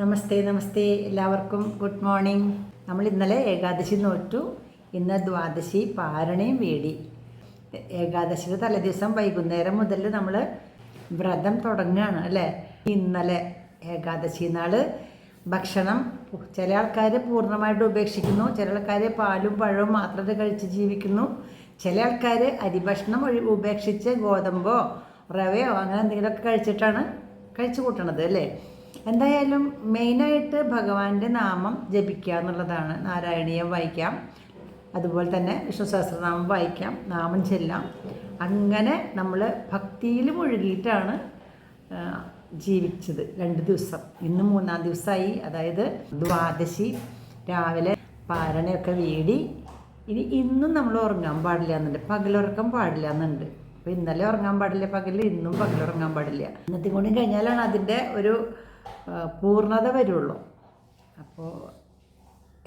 നമസ്തേ നമസ്തേ എല്ലാവർക്കും. Good morning നമ്മൾ ഇന്നലെ ഏകാദശി നോറ്റു ഇന്ന് ദ്വാദശി പാരണയും വേടി. ഏകാദശിയുടെ തലേദിവസം വൈകുന്നേരം മുതൽ നമ്മൾ വ്രതം തുടങ്ങുകയാണ് അല്ലേ? ഇന്നലെ ഏകാദശി നാൾ ഭക്ഷണം ചില ആൾക്കാർ പൂർണമായിട്ട് ഉപേക്ഷിക്കുന്നു ചില ആൾക്കാർ പാലും പഴവും മാത്രം കഴിച്ച് ജീവിക്കുന്നു ചില ആൾക്കാർ അരിഭക്ഷണം ഉപേക്ഷിച്ച് ഗോതമ്പോ റവയോ അങ്ങനെ എന്തെങ്കിലുമൊക്കെ കഴിച്ചിട്ടാണ് കഴിച്ചു കൂട്ടണത് അല്ലേ? എന്തായാലും മെയിനായിട്ട് ഭഗവാന്റെ നാമം ജപിക്കുക എന്നുള്ളതാണ്. നാരായണീയം വായിക്കാം. അതുപോലെ തന്നെ വിഷ്ണു സഹസ്രനാമം വായിക്കാം. നാമം ചെല്ലാം. അങ്ങനെ നമ്മൾ ഭക്തിയിൽ മുഴുകിയിട്ടാണ് ജീവിച്ചത് രണ്ട് ദിവസം. ഇന്ന് മൂന്നാം ദിവസമായി അതായത് ദ്വാദശി. രാവിലെ പാരണയൊക്കെ വീടി. ഇനി ഇന്നും നമ്മൾ ഉറങ്ങാൻ പാടില്ല എന്നുണ്ട്. പകലുറക്കം പാടില്ല എന്നുണ്ട്. അപ്പോൾ ഇന്നലെ ഉറങ്ങാൻ പാടില്ല പകൽ ഇന്നും പകലുറങ്ങാൻ പാടില്ല. ഇന്നത്തെ കൂടി കഴിഞ്ഞാലാണ് അതിന്റെ ഒരു പൂർണത വരുള്ളൂ. അപ്പോൾ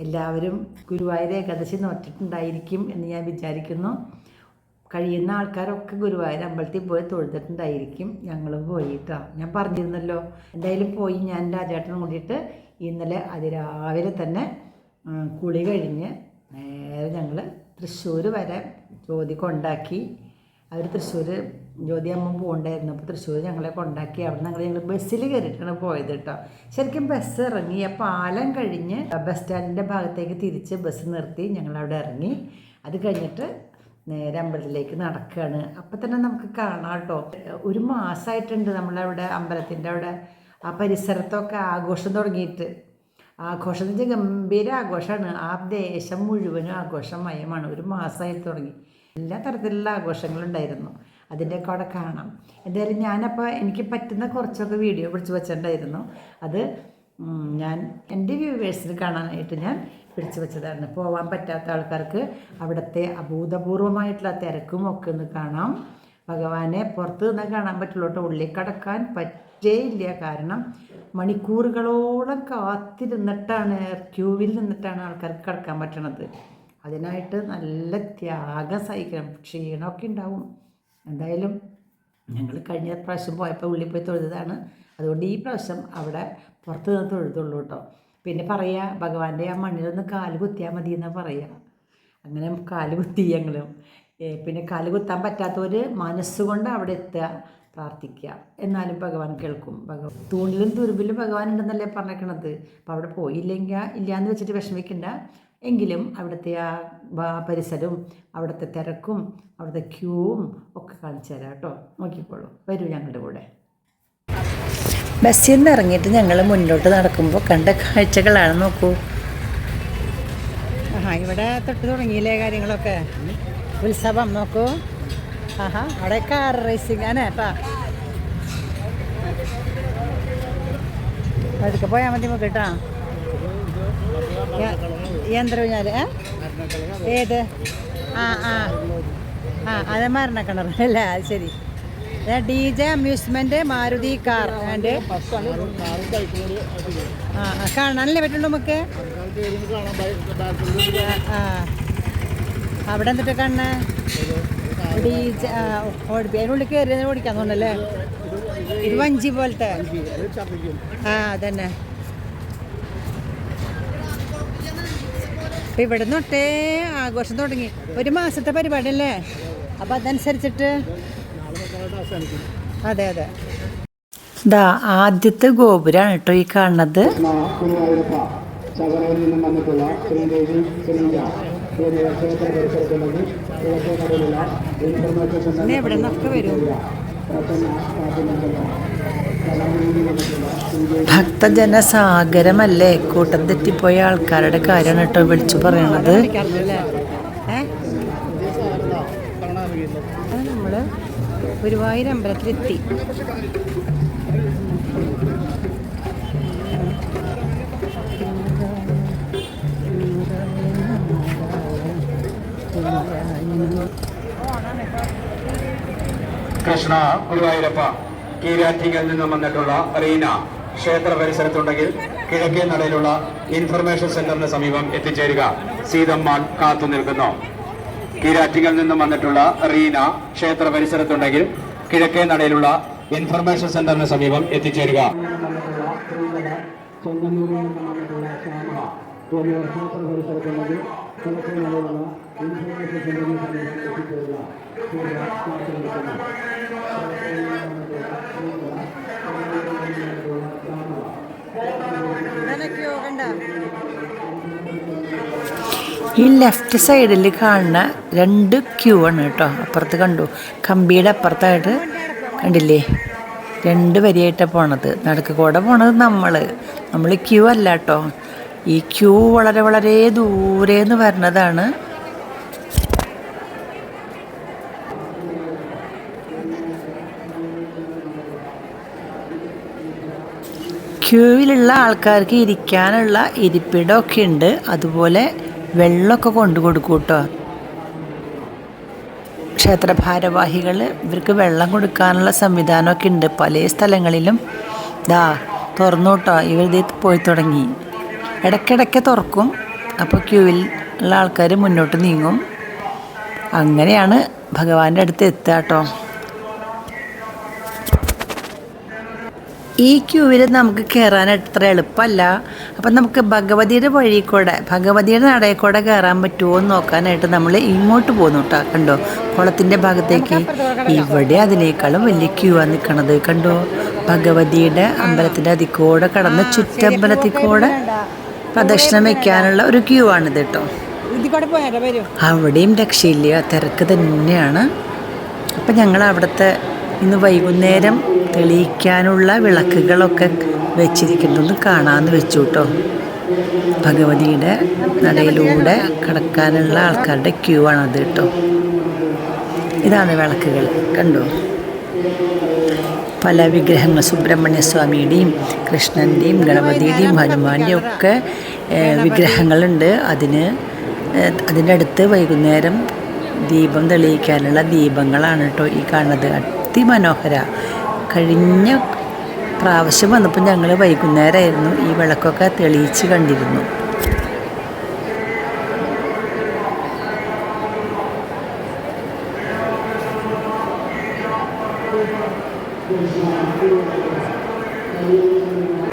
എല്ലാവരും ഗുരുവായൂർ ഏകാദശി നോറ്റിട്ടുണ്ടായിരിക്കും എന്ന് ഞാൻ വിചാരിക്കുന്നു. കഴിയുന്ന ആൾക്കാരൊക്കെ ഗുരുവായൂർ അമ്പലത്തിൽ പോയി തൊഴുതിട്ടുണ്ടായിരിക്കും. ഞങ്ങളും പോയിട്ടോ. ഞാൻ പറഞ്ഞിരുന്നല്ലോ എന്തായാലും പോയി ഞാൻ രാജേട്ടനും കൂടിയിട്ട് ഇന്നലെ അതിരാവിലെ തന്നെ കുളി കഴിഞ്ഞ് നേരെ ഞങ്ങൾ തൃശ്ശൂർ വരെ ജ്യോതി കൊണ്ടാക്കി അവർ തൃശ്ശൂർ ജ്യോതി അമ്മ പോകണ്ടായിരുന്നു അപ്പോൾ തൃശ്ശൂർ ഞങ്ങളെ കൊണ്ടാക്കി. അവിടെ ഞങ്ങൾ ഞങ്ങൾ ബസ്സിൽ കയറിയിട്ടാണ് പോയത് കേട്ടോ. ശരിക്കും ബസ് ഇറങ്ങി. ആ പാലം കഴിഞ്ഞ് ബസ് സ്റ്റാൻഡിന്റെ ഭാഗത്തേക്ക് തിരിച്ച് ബസ് നിർത്തി ഞങ്ങൾ അവിടെ ഇറങ്ങി. അത് കഴിഞ്ഞിട്ട് നേരെ അമ്പലത്തിലേക്ക് നടക്കുകയാണ് അപ്പം തന്നെ നമുക്ക് കാണാം കേട്ടോ. ഒരു മാസമായിട്ടുണ്ട് നമ്മളവിടെ അമ്പലത്തിന്റെ അവിടെ. ആ പരിസരത്തൊക്കെ ആഘോഷം തുടങ്ങിയിട്ട്. ആഘോഷം എന്ന് വെച്ചാൽ ഗംഭീര ആഘോഷമാണ് ആ ദേശം മുഴുവനും ആഘോഷമയമാണ്. ഒരു മാസമായി തുടങ്ങി. എല്ലാ തരത്തിലുള്ള ആഘോഷങ്ങളുണ്ടായിരുന്നു. അതിന്റെയൊക്കെ കൂടെ കാണാം. എന്തായാലും ഞാനപ്പോൾ എനിക്ക് പറ്റുന്ന കുറച്ചൊക്കെ വീഡിയോ പിടിച്ച് വെച്ചിട്ടുണ്ടായിരുന്നു. അത് ഞാൻ എന്റെ വ്യൂവേഴ്സിന് കാണാനായിട്ട് ഞാൻ പിടിച്ചു വെച്ചതാണ് പോകാൻ പറ്റാത്ത ആൾക്കാർക്ക് അവിടുത്തെ അഭൂതപൂർവമായിട്ടുള്ള തിരക്കും ഒക്കെ ഒന്ന് കാണാം. ഭഗവാനെ പുറത്ത് നിന്ന് കാണാൻ പറ്റുള്ളൂ കേട്ടോ. ഉള്ളിൽ കടക്കാൻ പറ്റേയില്ല. കാരണം മണിക്കൂറുകളോളം കാത്തിരുന്നിട്ടാണ് ക്യൂവിൽ നിന്നിട്ടാണ് ആൾക്കാർക്ക് കിടക്കാൻ പറ്റണത്. അതിനായിട്ട് നല്ല ത്യാഗം സഹിക്കണം. ക്ഷീണമൊക്കെ ഉണ്ടാവും. എന്തായാലും ഞങ്ങൾ കഴിഞ്ഞ പ്രാവശ്യം പോയപ്പോൾ ഉള്ളിൽ പോയി തൊഴുതാണ് അതുകൊണ്ട് ഈ പ്രാവശ്യം അവിടെ പുറത്ത് നിന്ന് തൊഴുതുള്ളൂ കേട്ടോ പിന്നെ പറയുക ഭഗവാന്റെ ആ മണ്ണിലൊന്ന് കാൽ കുത്തിയാൽ മതി എന്നാ പറയുക അങ്ങനെ കാൽ കുത്തി ഞങ്ങളും. പിന്നെ കാൽ കുത്താൻ പറ്റാത്തവർ മനസ്സുകൊണ്ട് അവിടെ എത്തുക പ്രാർത്ഥിക്കുക. എന്നാലും ഭഗവാൻ കേൾക്കും. ഭഗവാൻ തൂണിലും തുരുമ്പിലും ഭഗവാൻ ഉണ്ടെന്നല്ലേ പറഞ്ഞേക്കണത്? അപ്പോൾ അവിടെ പോയില്ലെങ്കിൽ ഇല്ലയെന്ന് വെച്ചിട്ട് വിഷമിക്കണ്ട. എങ്കിലും അവിടുത്തെ ആ പരിസരവും അവിടുത്തെ തിരക്കും അവിടുത്തെ ക്യൂവും ഒക്കെ കാണിച്ചു തരാം കേട്ടോ. നോക്കിക്കോളൂ. വരൂ ഞങ്ങളുടെ കൂടെ. ബസ്സിൽ നിന്ന് ഇറങ്ങിയിട്ട് ഞങ്ങൾ മുന്നോട്ട് നടക്കുമ്പോൾ കണ്ട കാഴ്ചകളാണ് നോക്കൂ. ആഹാ ഇവിടെ തൊട്ട് തുടങ്ങിയില്ലേ കാര്യങ്ങളൊക്കെ? ഉത്സവം നോക്കൂ. ആഹാ അവിടെ കാർ റേസിംഗ് ആണ് കേട്ടാ. അടുക്ക പോയാൽ മതി നമുക്ക് കേട്ടാ യന്ത്രൂഞ്ഞാൽ ഞാൻ ഏത്? ആ ആ. ആ അത് മരണക്കിണർ. അല്ലേ? അത് ശരി. D J amusement Maruti car. And ആ കാണാനല്ലേ പറ്റുള്ളൂ നമുക്ക്? ആ, അവിടെ എന്നിട്ട് കണ്ണ്? ഡി ജെ ഓടിപ്പി. അതിനുള്ളിൽ കയറി ഓടിക്കാൻ തോന്നല്ലേ ഇത് വഞ്ചി പോലത്തെ. ആ അതന്നെ. അപ്പൊ ഇവിടെ തൊട്ടേ ആഘോഷം തുടങ്ങി. ഒരു മാസത്തെ പരിപാടി അല്ലേ അപ്പൊ അതനുസരിച്ചിട്ട് അതെ അതെ. ദാ ആദ്യത്തെ ഗോപുരാണ് കേട്ടോ ഈ കാണുന്നത്. നിന്നും വന്നിട്ടുള്ള ശ്രീദേവി ശ്രീജ ക്ഷേത്ര കിഴക്കേ ഇൻഫർമേഷൻ എവിടെ നിന്നൊക്കെ വരും? ഭക്തജനസാഗരമല്ലേ? കൂട്ടം തെറ്റിപ്പോയ ആൾക്കാരുടെ കാര്യമാണ് കേട്ടോ വിളിച്ചു പറയണത്. ഗുരുവായൂർ അമ്പലത്തിലെത്തി. കൃഷ്ണ ഗുരുവായൂരപ്പ കീരാറ്റിങ്ങിൽ നിന്നും വന്നിട്ടുള്ള റീന. ക്ഷേത്ര പരിസരത്തുണ്ടെങ്കിൽ കിഴക്കേ നടയിലുള്ള ഇൻഫർമേഷൻ സെന്ററിന് സമീപം എത്തിച്ചേരുക. സീതമ്മാൻ കാത്തു നിൽക്കുന്നു. കീരാറ്റിങ്ങിൽ നിന്നും വന്നിട്ടുള്ള റീന ക്ഷേത്ര പരിസരത്തുണ്ടെങ്കിൽ കിഴക്കേ നടയിലുള്ള ഇൻഫർമേഷൻ സെന്ററിന് സമീപം എത്തിച്ചേരുക. ഇൻഫർമേഷൻ സെന്ററിന് സമീപം എത്തിച്ചേരുക ഈ ലെഫ്റ്റ് സൈഡിൽ കാണുന്ന രണ്ട് ക്യൂ ആണ് കേട്ടോ. അപ്പുറത്ത് കണ്ടു. കമ്പിയുടെ അപ്പുറത്തായിട്ട് കണ്ടില്ലേ? രണ്ട് വരിയായിട്ടാണ് പോണത്. നടക്ക് കൂടെ പോണത് നമ്മൾ നമ്മൾ ക്യൂ അല്ല കേട്ടോ. ഈ ക്യൂ വളരെ വളരെ ദൂരെ എന്ന് വരുന്നതാണ് ക്യൂവിലുള്ള ആൾക്കാർക്ക് ഇരിക്കാനുള്ള ഇരിപ്പിടമൊക്കെ ഉണ്ട്. അതുപോലെ വെള്ളമൊക്കെ കൊണ്ടു കൊടുക്കും കേട്ടോ. ക്ഷേത്ര ഭാരവാഹികൾ ഇവർക്ക് വെള്ളം കൊടുക്കാനുള്ള സംവിധാനമൊക്കെ ഉണ്ട്. പല സ്ഥലങ്ങളിലും. ദാ തുറന്നു കേട്ടോ. ഇവരിത് പോയി തുടങ്ങി. ഇടയ്ക്കിടയ്ക്ക് തുറക്കും. അപ്പോൾ ക്യൂവിൽ ഉള്ള ആൾക്കാർ മുന്നോട്ട് നീങ്ങും. അങ്ങനെയാണ് ഭഗവാന്റെ അടുത്ത് എത്തുക കേട്ടോ. ഈ ക്യൂവിൽ നമുക്ക് കയറാൻ അത്ര എളുപ്പമല്ല. അപ്പം നമുക്ക് ഭഗവതിയുടെ വഴി കൂടെ ഭഗവതിയുടെ നടയിൽ കൂടെ കയറാൻ പറ്റുമോ എന്ന് നോക്കാനായിട്ട് നമ്മൾ ഇങ്ങോട്ട് പോകുന്നു കേട്ടോ. കണ്ടോ? കുളത്തിന്റെ ഭാഗത്തേക്ക്. ഇവിടെ അതിനേക്കാളും വലിയ ക്യൂ ആണ് നിൽക്കണത്. കണ്ടോ? ഭഗവതിയുടെ അമ്പലത്തിന്റെ അതിക്കൂടെ കൂടെ കടന്ന് ചുറ്റമ്പലത്തിൽ കൂടെ പ്രദക്ഷിണം വയ്ക്കാനുള്ള ഒരു ക്യൂ ആണിത് കേട്ടോ അവിടെയും രക്ഷയില്ല. തിരക്ക് തന്നെയാണ്. അപ്പം ഞങ്ങൾ അവിടുത്തെ ഇന്ന് വൈകുന്നേരം തെളിയിക്കാനുള്ള വിളക്കുകളൊക്കെ വെച്ചിരിക്കുന്നത് കാണാമെന്ന് വെച്ചു കേട്ടോ ഭഗവതിയുടെ നടയിലൂടെ കടക്കാനുള്ള ആൾക്കാരുടെ ക്യൂ ആണത് കേട്ടോ ഇതാണ് വിളക്കുകൾ. കണ്ടോ? പല വിഗ്രഹങ്ങൾ സുബ്രഹ്മണ്യ സ്വാമിയുടെയും കൃഷ്ണന്റെയും ഗണപതിയുടെയും ഹനുമാന്റെയും ഒക്കെ വിഗ്രഹങ്ങളുണ്ട്. അതിന് അതിന്റെ അടുത്ത് വൈകുന്നേരം ദീപം തെളിയിക്കാനുള്ള ദീപങ്ങളാണ് കേട്ടോ ഈ കാണുന്നത്. അതിമനോഹര. കഴിഞ്ഞ പ്രാവശ്യം വന്നപ്പോൾ ഞങ്ങൾ വൈകുന്നേരമായിരുന്നു ഈ വിളക്കൊക്കെ തെളിയിച്ച് കണ്ടിരുന്നു. വൈകുന്നേരം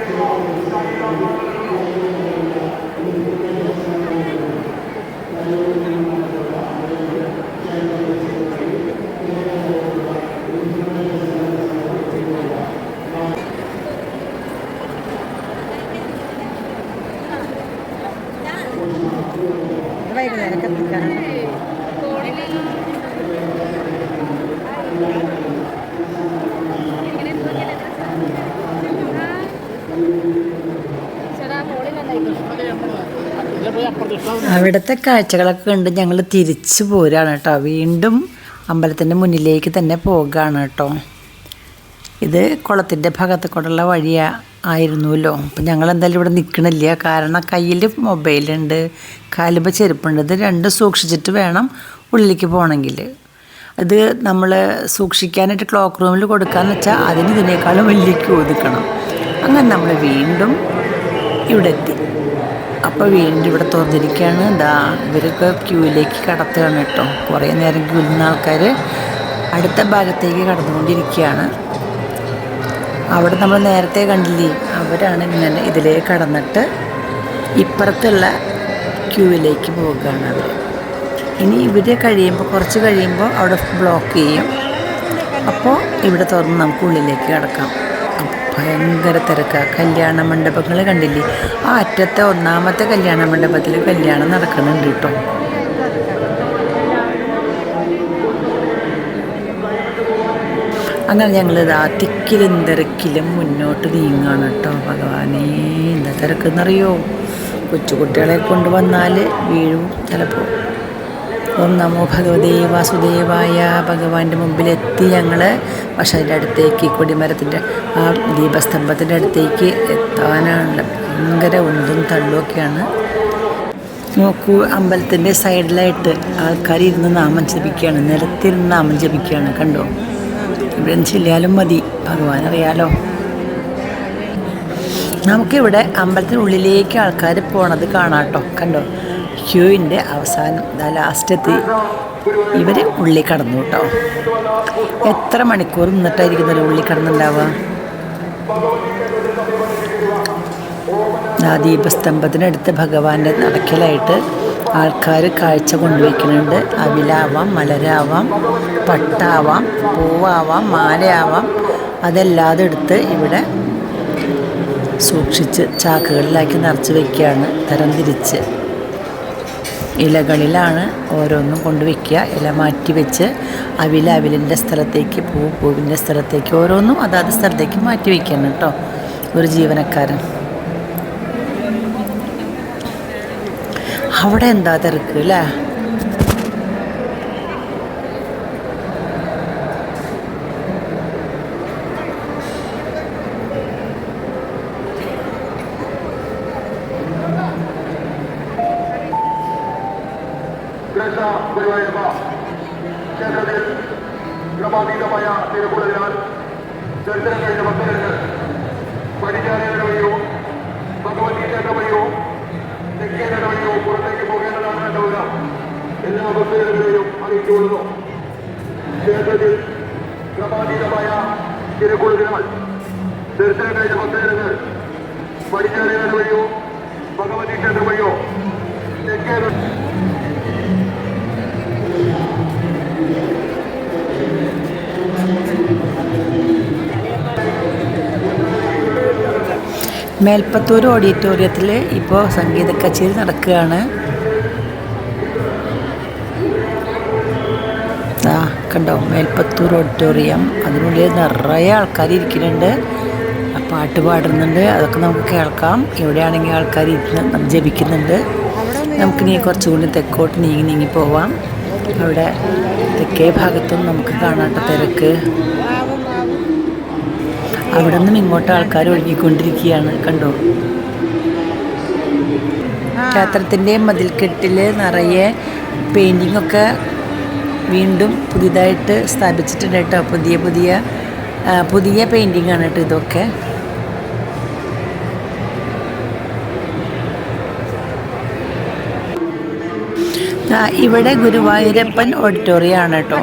അവിടുത്തെ കാഴ്ചകളൊക്കെ കണ്ട് ഞങ്ങൾ തിരിച്ചു പോരാണ് കേട്ടോ. വീണ്ടും അമ്പലത്തിന്റെ മുന്നിലേക്ക് തന്നെ പോകുകയാണ് കേട്ടോ. ഇത് കുളത്തിന്റെ ഭാഗത്ത് കൂടെയുള്ള വഴി ആയിരുന്നുവല്ലോ അപ്പം ഞങ്ങൾ എന്തായാലും ഇവിടെ നിൽക്കണില്ല. കാരണം കയ്യിൽ മൊബൈലുണ്ട് കാലുമ്പ ചെരുപ്പുണ്ട്. ഇത് രണ്ടും സൂക്ഷിച്ചിട്ട് വേണം ഉള്ളിലേക്ക് പോകണമെങ്കിൽ. ഇത് നമ്മൾ സൂക്ഷിക്കാനായിട്ട് ക്ലോക്ക് റൂമിൽ കൊടുക്കാന്ന് വെച്ചാൽ അതിന് ഇതിനേക്കാളും വലിയ നിൽക്കണം. അങ്ങനെ നമ്മൾ വീണ്ടും ഇവിടെ എത്തി. അപ്പോൾ വീണ്ടും ഇവിടെ തുറന്നിരിക്കുകയാണ്. ഇതാ ഇവരൊക്കെ ക്യൂയിലേക്ക് കടത്തുകയാണ് കേട്ടോ. കുറേ നേരം ക്യൂ നിന്ന ആൾക്കാർ അടുത്ത ഭാഗത്തേക്ക് കടന്നുകൊണ്ടിരിക്കുകയാണ്. അവിടെ നമ്മൾ നേരത്തെ കണ്ടില്ലേ അവരാണ് ഇങ്ങനെ ഇതിലേക്ക് കടന്നിട്ട് ഇപ്പുറത്തുള്ള ക്യൂവിലേക്ക് പോവുകയാണ് അവർ ഇനി ഇവർ കഴിയുമ്പോൾ കുറച്ച് കഴിയുമ്പോൾ അവിടെ ബ്ലോക്ക് ചെയ്യും. അപ്പോൾ ഇവിടെ തുറന്ന് നമുക്ക് ഉള്ളിലേക്ക് കിടക്കാം. ഭയങ്കര തിരക്കാണ് കല്യാണ മണ്ഡപങ്ങൾ കണ്ടില്ലേ? ആ അറ്റത്തെ ഒന്നാമത്തെ കല്യാണ മണ്ഡപത്തിൽ കല്യാണം നടക്കുന്നുണ്ട് കേട്ടോ. അങ്ങനെ ഞങ്ങൾ ഇതാ തിക്കിലും തിരക്കിലും മുന്നോട്ട് നീങ്ങാണ് കേട്ടോ. ഭഗവാനേ എന്താ തിരക്കെന്നറിയോ? കൊച്ചുകുട്ടികളെ കൊണ്ടുവന്നാൽ വീഴും ചിലപ്പോൾ ഓം നമോ ഭഗവതേ വാസുദേവായ. ഭഗവാന്റെ മുമ്പിലെത്തി ഞങ്ങൾ പക്ഷെ അതിന്റെ അടുത്തേക്ക് കൊടിമരത്തിന്റെ ആ ദീപസ്തംഭത്തിന്റെ അടുത്തേക്ക് എത്താനാണുള്ള ഭയങ്കര ഉന്തും തള്ളുമൊക്കെയാണ് നോക്കൂ അമ്പലത്തിന്റെ സൈഡിലായിട്ട് ആൾക്കാർ ഇരുന്ന് നാമം ജപിക്കുകയാണ്. നിലത്തിരുന്ന് നാമം ജപിക്കുകയാണ് കണ്ടോ? ഇവിടെ ചെല്ലിയാലും മതി. ഭഗവാൻ അറിയാലോ. നമുക്കിവിടെ അമ്പലത്തിനുള്ളിലേക്ക് ആൾക്കാർ പോണത് കാണാട്ടോ കണ്ടോ? ക്യൂവിന്റെ അവസാനം ലാസ്റ്റെത്തി ഇവർ ഉള്ളി കടന്നു കേട്ടോ. എത്ര മണിക്കൂർ നിന്നിട്ടായിരിക്കുന്നല്ലോ ഉള്ളിൽ കടന്നുണ്ടാവുക ആ ദീപസ്തംഭത്തിനടുത്ത് ഭഗവാന്റെ നടക്കലായിട്ട് ആൾക്കാർ കാഴ്ച കൊണ്ടുവയ്ക്കുന്നുണ്ട്. അവിലാവാം മലരാവാം പട്ടാവാം പൂവാവാം മാലയാവാം അതെല്ലാതെ എടുത്ത് ഇവിടെ സൂക്ഷിച്ച് ചാക്കുകളിലാക്കി നിറച്ച് വയ്ക്കുകയാണ് തരംതിരിച്ച് ഇലകളിലാണ് ഓരോന്നും കൊണ്ടുവയ്ക്കുക. ഇല മാറ്റി വെച്ച് അവില അവിലിന്റെ സ്ഥലത്തേക്ക് പൂ പൂവിന്റെ സ്ഥലത്തേക്ക് ഓരോന്നും അതാത് സ്ഥലത്തേക്ക് മാറ്റി വയ്ക്കണം കേട്ടോ. ഒരു ജീവനക്കാരൻ. അവിടെ എന്താ തിരക്ക് അല്ലേ കൃഷ്ണ ഗുരുവായൂരപ്പ ക്ഷേത്രത്തിൽ ക്രമാതീതമായ തിരക്കുള്ളതിനാൽ ദർശനം കഴിഞ്ഞ ഭക്തർക്ക് പടിഞ്ഞാറേനട വഴിയോ ഭഗവതി ക്ഷേത്ര വഴിയോ തെക്കേനട വഴിയോ പുറത്തേക്ക് പോകേണ്ടതാണ് ഉണ്ടാവുക എല്ലാ ഭക്തരുടെയും അറിയിച്ചുകൊള്ളുന്നു ക്ഷേത്രത്തിൽ ക്രമാതീതമായ തിരക്കുള്ളതിനാൽ ദർശനം കഴിഞ്ഞ ഭക്തർക്ക് പടിഞ്ഞാറേനട വഴിയോ ഭഗവതി ക്ഷേത്രം വഴിയോ തെക്കേ മേൽപ്പത്തൂർ ഓഡിറ്റോറിയത്തിൽ ഇപ്പോൾ സംഗീത കച്ചേരി നടക്കുകയാണ്. കണ്ടോ? മേൽപ്പത്തൂർ ഓഡിറ്റോറിയം അതിനുള്ളിൽ നിറയെ ആൾക്കാർ ഇരിക്കുന്നുണ്ട്. പാട്ട് പാടുന്നുണ്ട്. അതൊക്കെ നമുക്ക് കേൾക്കാം. ഇവിടെയാണെങ്കിൽ ആൾക്കാർ ഇരുന്ന് ജപിക്കുന്നുണ്ട്. നമുക്കിനി കുറച്ചുകൂടി തെക്കോട്ട് നീങ്ങി നീങ്ങി പോവാം. അവിടെ തെക്കേ ഭാഗത്തും നമുക്ക് കാണാത്ത തിരക്ക്. അവിടെ നിന്നും ഇങ്ങോട്ട് ആൾക്കാർ ഒഴുകിക്കൊണ്ടിരിക്കുകയാണ്. കണ്ടോ? ക്ഷേത്രത്തിന്റെ മതിൽക്കെട്ടിൽ നിറയെ പെയിന്റിങ്ങൊക്കെ വീണ്ടും പുതിയതായിട്ട് സ്ഥാപിച്ചിട്ടുണ്ട് കേട്ടോ പുതിയ പുതിയ പുതിയ പെയിന്റിംഗ് ആണ് കേട്ടോ ഇതൊക്കെ. ഇവിടെ ഗുരുവായൂരപ്പൻ ഓഡിറ്റോറിയം ആണ് കേട്ടോ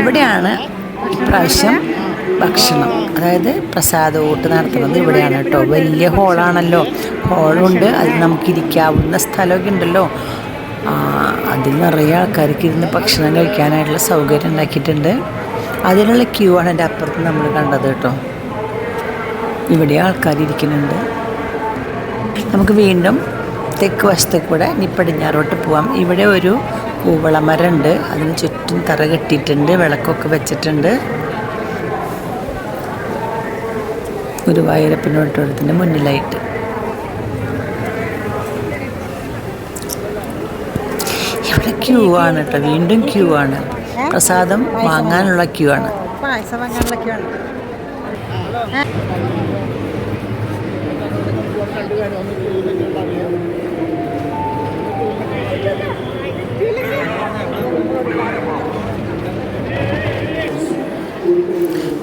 ഇവിടെയാണ് ഇപ്രാവശ്യം ഭക്ഷണം. അതായത് പ്രസാദ ഊട്ട് നടത്തുന്നത് ഇവിടെയാണ് കേട്ടോ വലിയ ഹോളാണല്ലോ ഹോളുണ്ട് അതിൽ നമുക്ക് ഇരിക്കാവുന്ന സ്ഥലമൊക്കെ ഉണ്ടല്ലോ. അതിൽ നിറയെ ആൾക്കാർക്ക് ഇരുന്ന് ഭക്ഷണം കഴിക്കാനായിട്ടുള്ള സൗകര്യം ഉണ്ടാക്കിയിട്ടുണ്ട്. അതിനുള്ള ക്യൂ ആണ് എന്റെ അപ്പുറത്ത് നമ്മൾ കണ്ടത് കേട്ടോ. ഇവിടെ ആൾക്കാർ ഇരിക്കുന്നുണ്ട്. നമുക്ക് വീണ്ടും തെക്ക് വശത്തെ കൂടെ ഇനി പടിഞ്ഞാറോട്ട് പോവാം. ഇവിടെ ഒരു കൂവളമരമുണ്ട് അതിന് ചുറ്റും തറ കെട്ടിയിട്ടുണ്ട്. വിളക്കൊക്കെ വെച്ചിട്ടുണ്ട്. ഗുരുവായൂരപ്പനോട്ടോടത്തിന്റെ മുന്നിലായിട്ട് ഇവിടെ ക്യൂ ആണ് കേട്ടോ. വീണ്ടും ക്യൂ ആണ്. പ്രസാദം വാങ്ങാനുള്ള ക്യൂ ആണ്. പായസം വാങ്ങാനൊക്കെയാണ്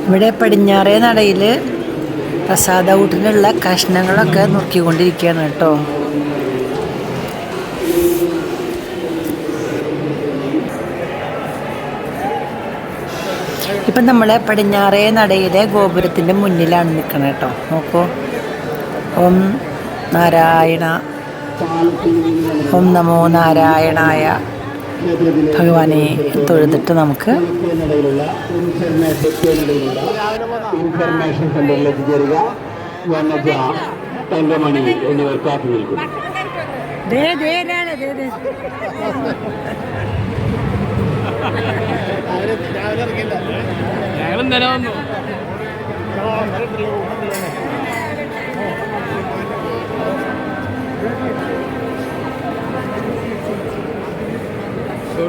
ഇവിടെ പടിഞ്ഞാറേ നടയിൽ പ്രസാദ ഊട്ടിനുള്ള കഷ്ണങ്ങളൊക്കെ നുറുക്കിക്കൊണ്ടിരിക്കുകയാണ് കേട്ടോ. ഇപ്പം നമ്മൾ പടിഞ്ഞാറേ നടയിലെ ഗോപുരത്തിന്റെ മുന്നിലാണ് നിൽക്കുന്നത് കേട്ടോ. നോക്കൂ. ഓം നാരായണ ഓം നമോ നാരായണായ ഭഗവാനെ തൊഴുതിട്ട് നമുക്ക് ഇൻഫർമേഷൻ സെന്ററിൽ എത്തിച്ചേരുക വനജ തങ്കമണി എന്നിവർ കാത്തു നിൽക്കുന്നു ദേ ദേ ഒരാൾ, ദേ.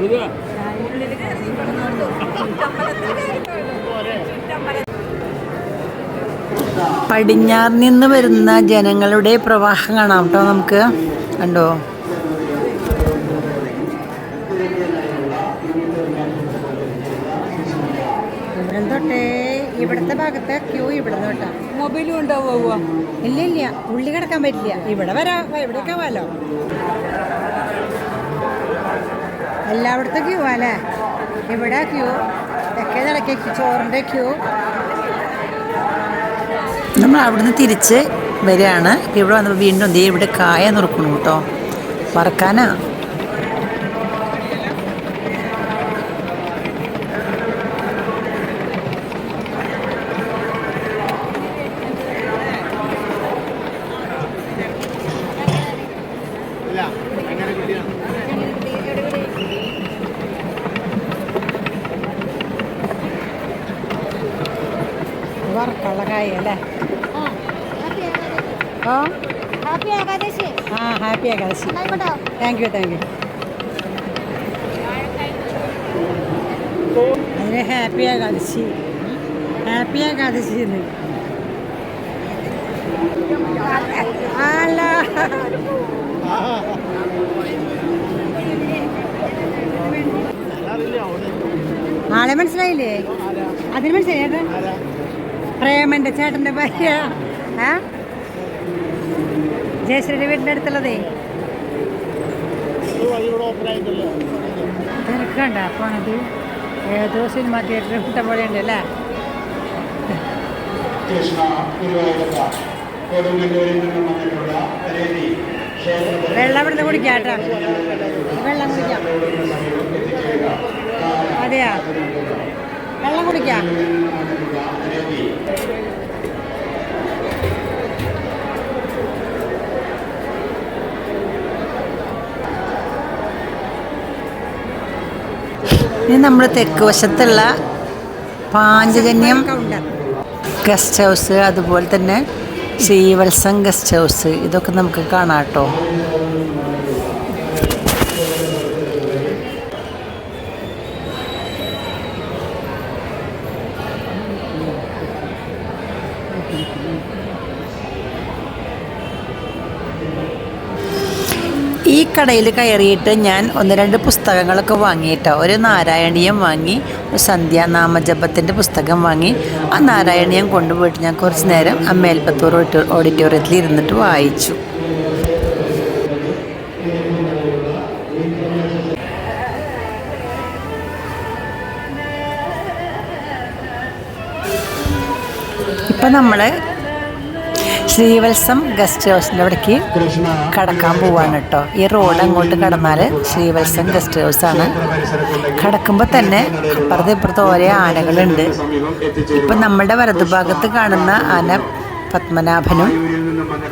ദേ പടിഞ്ഞാറ് നിന്ന് വരുന്ന ജനങ്ങളുടെ പ്രവാഹം കാണാം കേട്ടോ നമുക്ക്. കണ്ടോ ഇവിടെ തൊട്ടേ ഇവിടുത്തെ ഭാഗത്തെ ക്യൂ ഇവിടെ കേട്ടോ. മൊബൈലും ഉണ്ടാവുക ഇല്ല ഇല്ല ഉള്ളി കിടക്കാൻ പറ്റില്ല. ഇവിടെ വരാ ഇവിടെയൊക്കെ ആവാലോ എല്ലായിടത്തെ ക്യൂ അല്ലേ ഇവിടെ ക്യൂ തെക്കേ നടക്കേ ചോറിന്റെ ക്യൂ നമ്മൾ അവിടുന്ന് തിരിച്ച് വരികയാണ്. ഇവിടെ വന്നപ്പോൾ വീണ്ടും ദേ ഇവിടെ കായ നുറുക്കണു കേട്ടോ. വറക്കാനാ താങ്ക് യു താങ്ക് യു അതിന് ഹാപ്പി ഏകാദശി ഹാപ്പി ഏകാദശി എന്ന് അല്ല. ആളെ മനസ്സിലായില്ലേ? അതിന് മനസ്സിലായി ചേട്ടൻ? പ്രേമന്റെ ചേട്ടന്റെ ഭാര്യ. ആ? ജയശ്രീയുടെ വീടിന്റെ അടുത്തുള്ളതേ. തിരക്കണ്ട. പോണത് ഏതോ സിനിമ തിയേറ്ററിൽ കിട്ടാൻ പോലെ ഉണ്ട് അല്ലേ? കൃഷ്ണ ഗുരുവായൂരപ്പ. കൊടുങ്ങല്ലൂരിൽ നിന്നും വന്നിട്ടുള്ള രവി ക്ഷേത്ര വെള്ളം ഇവിടുന്ന് കുടിക്കാം കേട്ടോ. വെള്ളം കുടിക്കാം. അതെയാ? വെള്ളം കുടിക്കാം. ഇനി നമ്മൾ തെക്ക് വശത്തുള്ള പാഞ്ചജന്യം ഗസ്റ്റ് ഹൗസ് അതുപോലെ തന്നെ ശ്രീവത്സം ഗസ്റ്റ് ഹൗസ്. ഇതൊക്കെ നമുക്ക് കാണാം കേട്ടോ. കടയിൽ കയറിയിട്ട് ഞാൻ ഒന്ന് രണ്ട് പുസ്തകങ്ങളൊക്കെ വാങ്ങിയിട്ടോ. ഒരു നാരായണീയം വാങ്ങി സന്ധ്യാനാമജപത്തിന്റെ പുസ്തകം വാങ്ങി. ആ നാരായണീയം കൊണ്ടുപോയിട്ട് ഞാൻ കുറച്ച് നേരം ആ മേൽപ്പത്തൂർ ഓഡിറ്റോറിയത്തിൽ ഇരുന്നിട്ട് വായിച്ചു. ഇപ്പം നമ്മൾ ശ്രീവത്സം ഗസ്റ്റ് ഹൗസിന്റെ അവിടേക്ക് കടക്കാൻ പോവാണ് കേട്ടോ. ഈ റോഡ് അങ്ങോട്ട് കടന്നാൽ ശ്രീവത്സം ഗസ്റ്റ് ഹൗസ് ആണ്. കടക്കുമ്പോൾ തന്നെ അപ്പുറത്ത് ഇപ്പുറത്ത് ഓരോ ആനകളുണ്ട്. ഇപ്പം നമ്മുടെ വലതുഭാഗത്ത് കാണുന്ന ആന പത്മനാഭനും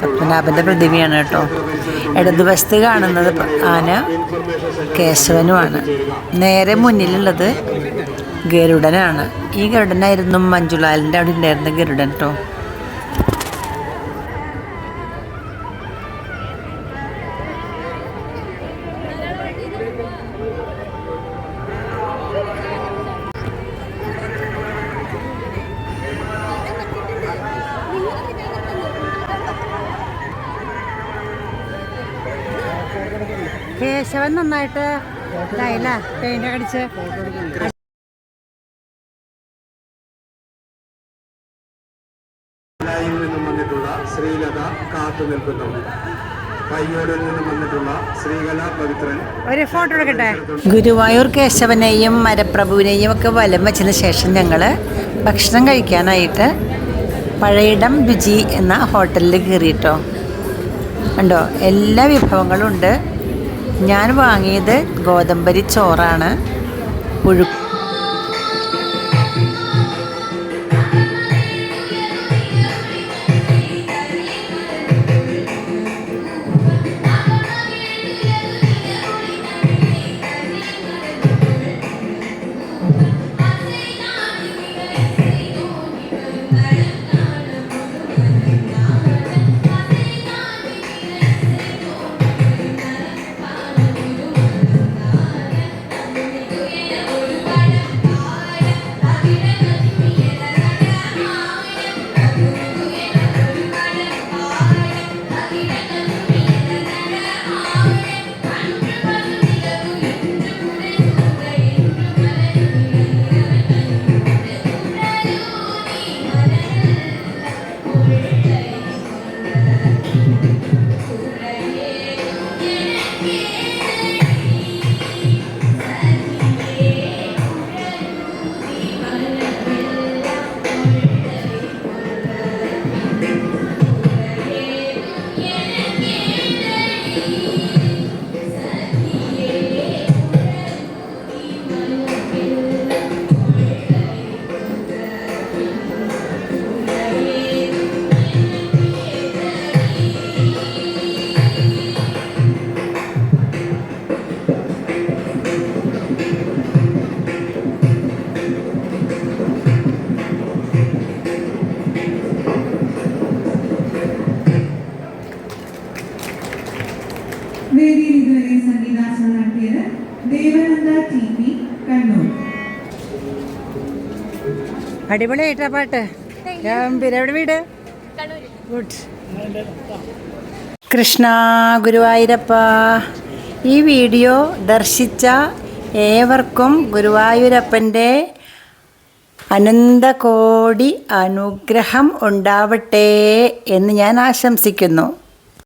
പത്മനാഭന്റെ പ്രതിമയാണ് കേട്ടോ. ഇടതുവശത്ത് കാണുന്നത് ആന കേശവനുമാണ്. നേരെ മുന്നിലുള്ളത് ഗരുഡനാണ്. ഈ ഗരുഡനായിരുന്നു മഞ്ജുലാലിന്റെ അവിടെ ഉണ്ടായിരുന്ന ഗരുഡൻ കേട്ടോ. ഇതായില്ല പെയിന്റ് അടിച്ച് നിന്നും വന്നിട്ടുള്ള ശ്രീലത കാത്തു നിൽക്കുന്നു. പയ്യോടിൽ നിന്നും വന്നിട്ടുള്ള ശ്രീകല പവിത്രൻ ഒരു ഫോട്ടോ എടുക്കട്ടെ? ഗുരുവായൂർ കേശവനെയും മരപ്രഭുവിനെയും ഒക്കെ വലം വെച്ചതിന് ശേഷം ഞങ്ങൾ ഭക്ഷണം കഴിക്കാനായിട്ട് പഴയിടം രുചി എന്ന ഹോട്ടലിൽ കയറിയിട്ടോ. കണ്ടോ? എല്ലാ വിഭവങ്ങളും ഉണ്ട്. ഞാൻ വാങ്ങിയത് ഗോതമ്പരി ചോറാണ്. പുഴു അടിപൊളിയായിട്ടാ പാട്ട്. എവിടെ വീട്? ഗുഡ്. കൃഷ്ണ ഗുരുവായൂരപ്പ. ഈ വീഡിയോ ദർശിച്ച ഏവർക്കും ഗുരുവായൂരപ്പന്റെ അനന്തകോടി അനുഗ്രഹം ഉണ്ടാവട്ടെ എന്ന് ഞാൻ ആശംസിക്കുന്നു.